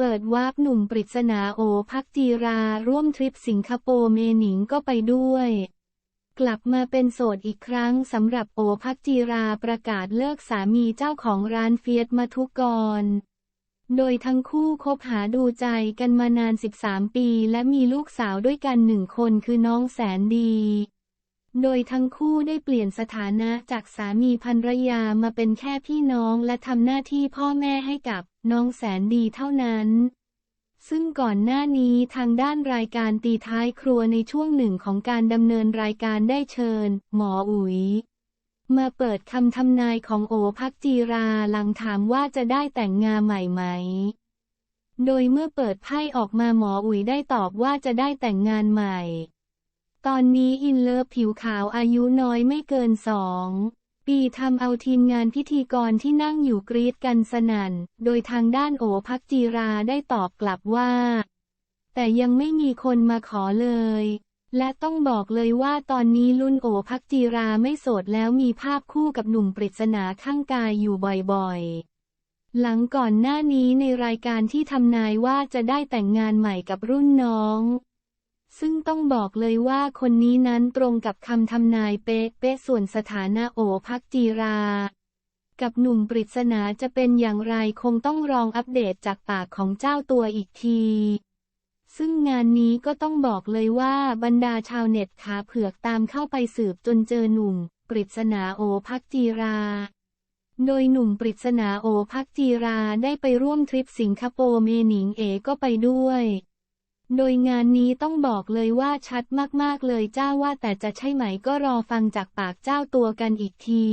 เปิดวาร์ปหนุ่มปริศนาโอพักจีราร่วมทริปสิงคโปร์เมหนิงก็ไปด้วย กลับมาเป็นโสดอีกครั้งสำหรับโอพักจีราประกาศเลิกสามีเจ้าของร้านเฟียสมาทุกกร โดยทั้งคู่คบหาดูใจกันมานาน 13 ปี และมีลูกสาวด้วยกันหนึ่งคนคือน้องแสนดีโดยทั้งคู่ได้เปลี่ยนสถานะจากสามีภรรยามาเป็นแค่พี่น้องและทำหน้าที่พ่อแม่ให้กับ น้องแสนดีเท่านั้นซึ่งก่อนหน้านี้ทางด้านรายการตีท้ายครัวในช่วงหนึ่งของการดำเนินรายการได้เชิญ หมออุ๋ย มาเปิดคำทำนายของโอพักจีราหลังถามว่าจะได้แต่งงานใหม่ไหม โดยเมื่อเปิดไพ่ออกมาหมออุ๋ยได้ตอบว่าจะได้แต่งงานใหม่ ตอนนี้อินเลิฟผิวขาวอายุน้อยไม่เกินสอง ปีทำเอาทีมงานพิธีกรที่นั่งอยู่กรีดกันสนั่น โดยทางด้านโอพักจีราได้ตอบกลับว่า แต่ยังไม่มีคนมาขอเลย และต้องบอกเลยว่าตอนนี้รุ่นโอพักจีราไม่โสดแล้วมีภาพคู่กับหนุ่มปริศนาข้างกายอยู่บ่อยๆ หลังก่อนหน้านี้ในรายการที่ทำนายว่าจะได้แต่งงานใหม่กับรุ่นน้อง ซึ่งต้องบอกเลยว่าคนนี้นั้นตรงกับคำทำนายเป๊ะเป๊ะส่วนสถานะโอพักจีรา กับหนุ่มปริศนาจะเป็นอย่างไรคงต้องรองอัปเดตจากปากของเจ้าตัวอีกที ซึ่งงานนี้ก็ต้องบอกเลยว่าบรรดาชาวเน็ตขาเผือกตามเข้าไปสืบจนเจอหนุ่ม ปริศนาโอพักจีราโดยหนุ่มปริศนาโอพักจีราได้ไปร่วมทริปสิงคโปร์เมนิงเอก็ไปด้วย โดยงานนี้ต้องบอกเลยว่าชัดมากๆเลยเจ้าว่าแต่จะใช่ไหมก็รอฟังจากปากเจ้าตัวกันอีกที